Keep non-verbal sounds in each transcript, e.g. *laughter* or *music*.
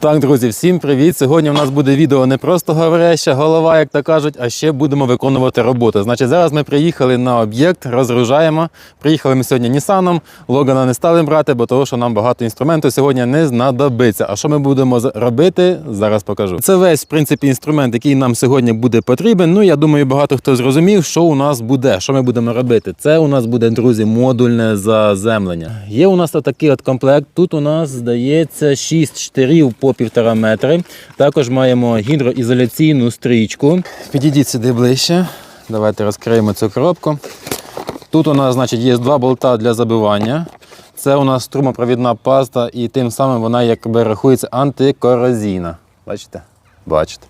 Так, друзі, всім привіт! Сьогодні у нас буде відео не просто говоряща голова, як то кажуть, а ще будемо виконувати роботу. Значить, зараз ми приїхали на об'єкт, розгружаємо. Приїхали ми сьогодні Нісаном. Логана не стали брати, бо того, що нам багато інструменту сьогодні не знадобиться. А що ми будемо робити? Зараз покажу. Це весь, в принципі, інструмент, який нам сьогодні буде потрібен. Ну, я думаю, багато хто зрозумів, що у нас буде, що ми будемо робити. Це у нас буде, друзі, модульне заземлення. Є у нас такий от комплект. Тут у нас здається 6 штирів по півтора метри. Також маємо гідроізоляційну стрічку. Підійдіть сюди ближче. Давайте розкриємо цю коробку. Тут у нас, значить, є два болта для забивання. Це у нас струмопровідна паста, і тим самим вона якби рахується антикорозійна. Бачите? Бачите.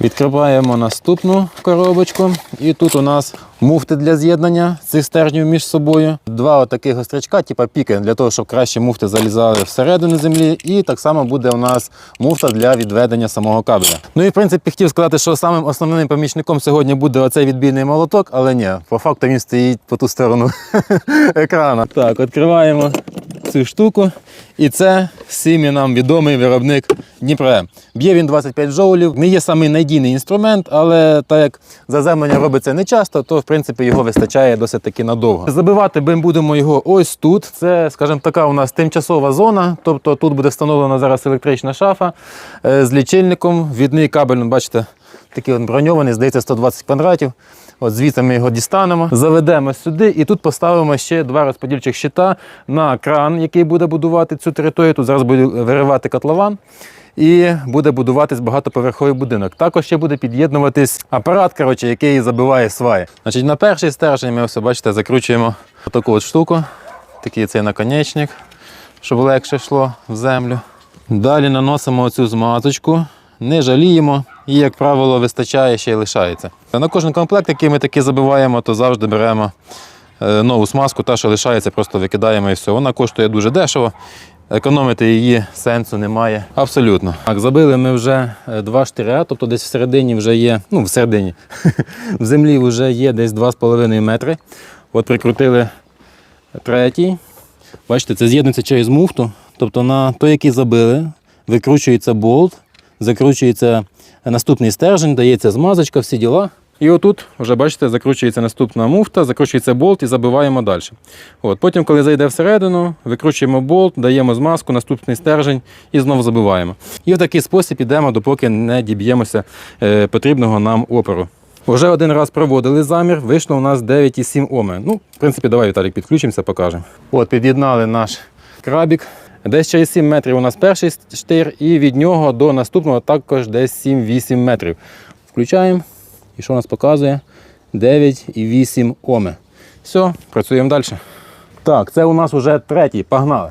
Відкриваємо наступну коробочку. І тут у нас муфти для з'єднання цих стержнів між собою. Два отаких гострячка, типу піки, для того, щоб краще муфти залізали всередину землі. І так само буде у нас муфта для відведення самого кабеля. Ну і в принципі хотів сказати, що самим основним помічником сьогодні буде оцей відбійний молоток, але ні, по факту він стоїть по ту сторону *laughs* екрана. Так, відкриваємо цю штуку. І це всім нам відомий виробник Дніпре. Б'є він 25 джоулів. Не є самий надійний інструмент, але так як заземлення робиться не часто, то в принципі його вистачає досить таки надовго. Забивати ми будемо його ось тут. Це, скажімо, така у нас тимчасова зона. Тобто тут буде встановлена зараз електрична шафа е, з лічильником. Відний кабель, ну, бачите, такий броньований, здається, 120 квадратів. От звідси ми його дістанемо, заведемо сюди і тут поставимо ще два розподільчих щита на кран, який буде будувати цю територію. Тут зараз буде виривати котлован. І буде будуватись багатоповерховий будинок. Також ще буде під'єднуватись апарат, коротше, який забиває сваї. Значить, на перший стержень ми все бачите, закручуємо таку от штуку, такий цей наконечник, щоб легше йшло в землю. Далі наносимо оцю змазочку, не жаліємо, і, як правило, вистачає ще й лишається. На кожен комплект, який ми таки забиваємо, то завжди беремо е, нову смазку, та, що лишається, просто викидаємо і все. Вона коштує дуже дешево. Економити її сенсу немає. Абсолютно. Так, забили ми вже е, два штиря, тобто десь всередині вже є, ну, всередині, *laughs* в землі вже є десь 2,5 метри. От прикрутили третій. Бачите, це з'єднується через муфту. Тобто на той, який забили, викручується болт, закручується наступний стержень, дається змазочка, всі діла. І отут, вже бачите, закручується наступна муфта, закручується болт і забиваємо далі. От, потім, коли зайде всередину, викручуємо болт, даємо змазку, наступний стержень і знову забиваємо. І в такий спосіб ідемо, допоки не діб'ємося е, потрібного нам опору. Уже один раз проводили замір, вийшло у нас 9,7 Оми. Ну, в принципі, давай, Віталік, підключимося, покажемо. От, під'єднали наш крабік. Десь через 7 метрів у нас перший штир, і від нього до наступного також десь 7-8 метрів. Включаємо. І що у нас показує? 9,8 Оми. Все, працюємо далі. Так, це у нас вже третій. Погнали.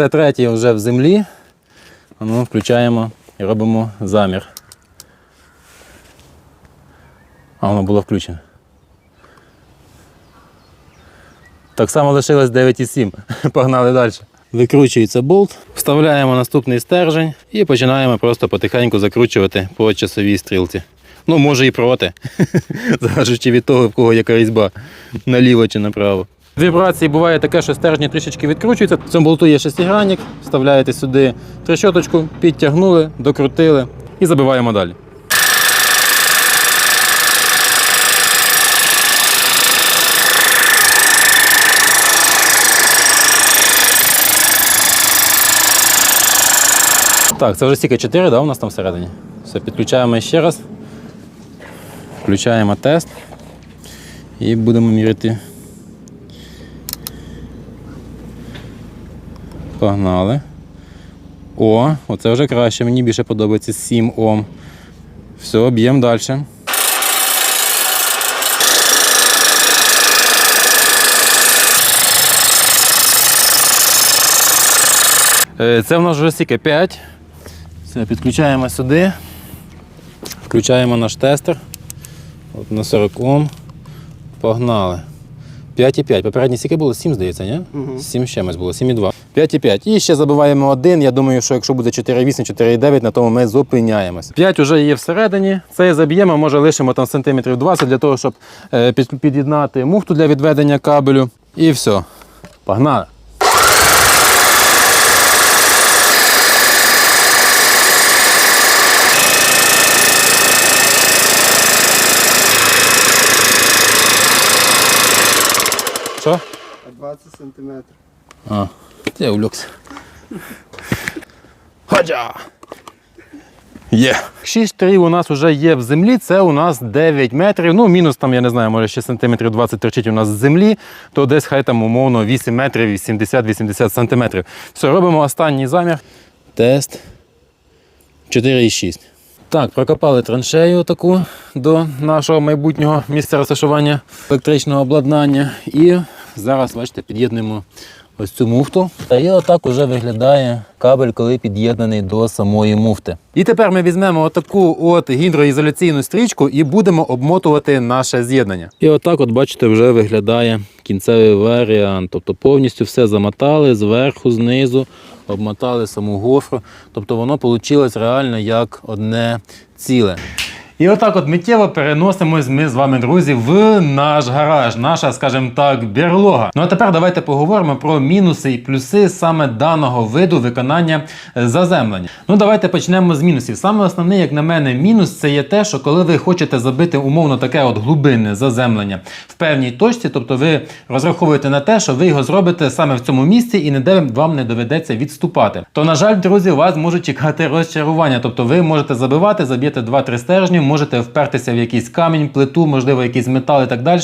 Все третє вже в землі. Ну, включаємо і робимо замір. А воно було включено. Так само лишилось 9,7. *laughs* Погнали далі. Викручується болт, вставляємо наступний стержень і починаємо просто потихеньку закручувати по часовій стрілці. Ну, може і проти. *laughs* Залежить від того, в кого яка різьба наліво чи направо. Вібрації буває таке, що стержні трішечки відкручуються. В цьому болту є шестигранник, вставляєте сюди трещоточку, підтягнули, докрутили і забиваємо далі. Так, це вже стільки 4, да, у нас там всередині. Все, підключаємо ще раз. Включаємо тест і будемо міряти Погнали. О, оце вже краще. Мені більше подобається 7 Ом. Все, б'ємо далі. Е, Це в нас вже стільки 5. Все, підключаємо сюди. Включаємо наш тестер. От на 40 Ом. Погнали. 5,5. Попередні стільки було 7, здається, ні? 7 з чимось було, 7,2. 5,5. І ще забиваємо один. Я думаю, що якщо буде 4,8, 4,9, на тому ми зупиняємось. 5 вже є всередині. Це заб'ємо, може лишимо там сантиметрів 20 для того, щоб е, під'єднати муфту для відведення кабелю. І все. Погнали. Що? 20 сантиметрів. А, я увлекся. Хаджа! Є. 6 трів у нас вже є в землі, це у нас 9 метрів. Ну, мінус там, я не знаю, може ще сантиметрів 20 торчить у нас з землі, то десь хай там умовно 8 метрів і 70-80 сантиметрів. Все, робимо останній замір. Тест 4,6. Так, прокопали траншею таку до нашого майбутнього місця розташування електричного обладнання. І зараз, бачите, під'єднуємо ось цю муфту. І отак уже виглядає кабель, коли під'єднаний до самої муфти. І тепер ми візьмемо отаку от гідроізоляційну стрічку і будемо обмотувати наше з'єднання. І отак, от бачите, вже виглядає кінцевий варіант. Тобто повністю все замотали зверху, знизу, обмотали саму гофру. Тобто воно вийшло реально як одне ціле. І отак от миттєво переносимось ми з вами, друзі, в наш гараж, наша, скажімо так, берлога. Ну а тепер давайте поговоримо про мінуси і плюси саме даного виду виконання заземлення. Ну давайте почнемо з мінусів. Саме основний, як на мене, мінус це є те, що коли ви хочете забити умовно таке от глибинне заземлення в певній точці, тобто ви розраховуєте на те, що ви його зробите саме в цьому місці і ніде вам не доведеться відступати. То, на жаль, друзі, вас можуть чекати розчарування. Тобто ви можете забивати, заб'єте 2-3 стержні, можете впертися в якийсь камінь, плиту, можливо, якийсь метал і так далі.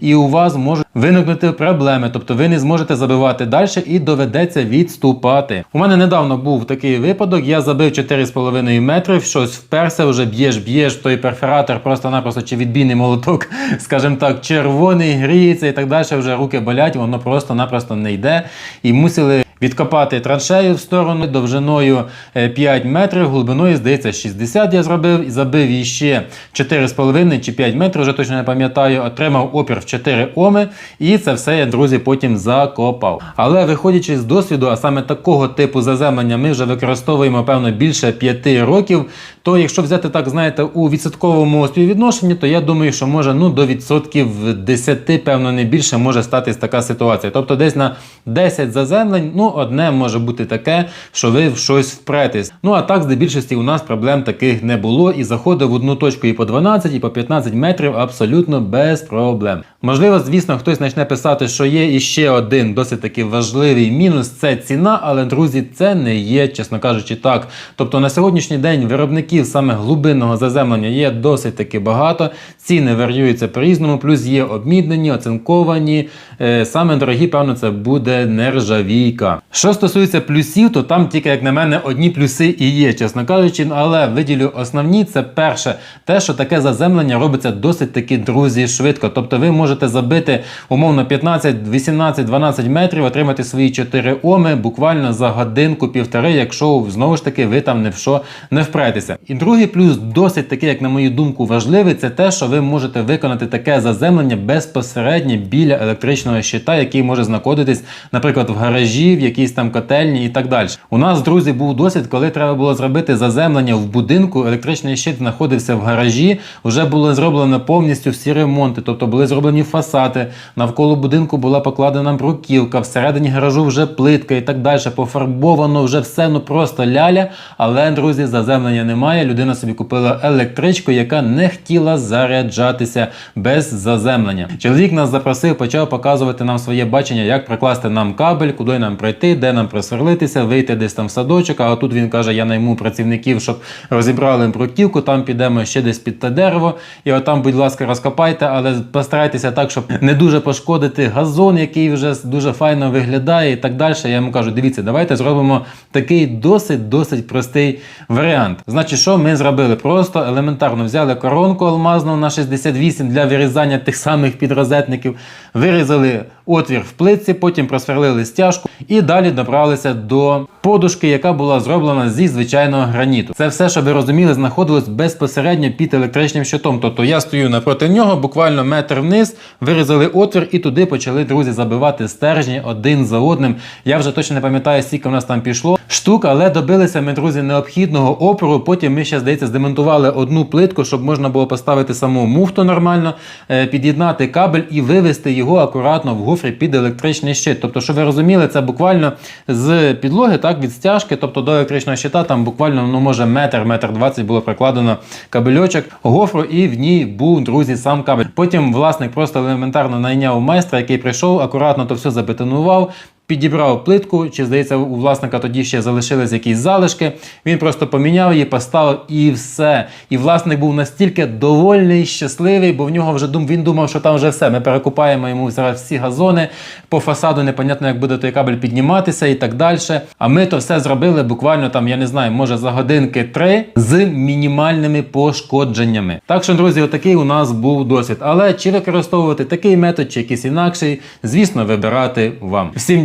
І у вас можуть виникнути проблеми. Тобто ви не зможете забивати далі і доведеться відступати. У мене недавно був такий випадок. Я забив 4,5 метри, щось вперся, вже б'єш, б'єш той перфоратор, просто-напросто чи відбійний молоток, *laughs* скажімо так, червоний, гріється і так далі. Вже руки болять, воно просто-напросто не йде. І мусили. Відкопати траншею в сторону довжиною е, 5 метрів, глибиною, здається, 60 я зробив і забив її ще 4,5 чи 5 метрів, вже точно не пам'ятаю, отримав опір в 4 оми, і це все я, друзі, потім закопав. Але виходячи з досвіду, а саме такого типу заземлення ми вже використовуємо, певно, більше 5 років. То якщо взяти так, знаєте, у відсотковому співвідношенні, то я думаю, що може ну, до відсотків 10, певно, не більше може статись така ситуація. Тобто десь на 10 заземлень, ну, одне може бути таке, що ви в щось впретесь. Ну а так, здебільшості, у нас проблем таких не було, і заходив в одну точку і по 12, і по 15 метрів абсолютно без проблем. Можливо, звісно, хтось почне писати, що є іще один досить таки важливий мінус це ціна, але друзі, це не є, чесно кажучи, так. Тобто на сьогоднішній день виробників саме глибинного заземлення є досить таки багато. Ціни варіюються по-різному, плюс є обміднені, оцинковані. Е, Саме дорогі, певно, це буде нержавійка. Що стосується плюсів, то там тільки, як на мене, одні плюси і є, чесно кажучи, але виділю основні. Це перше, те, що таке заземлення робиться досить таки, друзі, швидко. Тобто ви можете забити умовно 15, 18, 12 метрів, отримати свої 4 оми буквально за годинку-півтори, якщо знову ж таки ви там не в що не впретеся. І другий плюс, досить таки, як на мою думку, важливий, це те, що ви можете виконати таке заземлення безпосередньо біля електричного щита, який може знаходитись, наприклад, в гаражі, в якійсь там котельні і так далі. У нас, друзі, був досвід, коли треба було зробити заземлення в будинку. Електричний щит знаходився в гаражі, вже було зроблено повністю всі ремонти, тобто були зроблені фасади. Навколо будинку була покладена бруківка, всередині гаражу вже плитка і так далі. Пофарбовано вже все ну просто ляля. Але, друзі, заземлення немає. Людина собі купила електричку, яка не хотіла заряджатися без заземлення. Чоловік нас запросив, почав показувати нам своє бачення, як прикласти нам кабель, куди нам пройти. Знайти, де нам просверлитися, вийти десь там в садочок. А тут він каже: я найму працівників, щоб розібрали бруківку, там підемо ще десь під те дерево. І отам, будь ласка, розкопайте, але постарайтеся так, щоб не дуже пошкодити газон, який вже дуже файно виглядає, і так далі. Я йому кажу: дивіться, давайте зробимо такий досить досить простий варіант. Значить, що ми зробили? Просто елементарно взяли коронку алмазну на 68 для вирізання тих самих підрозетників, вирізали отвір в плитці, потім просверлили стяжку і далі добралися до подушки, яка була зроблена зі звичайного граніту. Це все, щоб ви розуміли, знаходилось безпосередньо під електричним щитом. Тобто я стою напроти нього, буквально метр вниз, вирізали отвір і туди почали друзі забивати стержні один за одним. Я вже точно не пам'ятаю, скільки в нас там пішло штук, але добилися ми, друзі, необхідного опору. Потім ми ще, здається, здемонтували одну плитку, щоб можна було поставити саму муфту нормально, е, під'єднати кабель і вивести його акуратно в гофрі під електричний щит. Тобто, що ви розуміли, це буквально з підлоги, так, від стяжки, тобто до електричного щита, там буквально, ну може, метр, метр двадцять було прикладено кабельочок гофру, і в ній був, друзі, сам кабель. Потім власник просто елементарно найняв майстра, який прийшов, акуратно то все забетонував. Підібрав плитку, чи здається, у власника тоді ще залишились якісь залишки. Він просто поміняв її, поставив і все. І власник був настільки довольний, щасливий, бо в нього вже дум, він думав, що там вже все. Ми перекупаємо йому зараз всі газони. По фасаду непонятно, як буде той кабель підніматися і так далі. А ми то все зробили буквально там, я не знаю, може за годинки три з мінімальними пошкодженнями. Так що, друзі, отакий у нас був досвід. Але чи використовувати такий метод, чи якийсь інакший, звісно, вибирати вам. Всім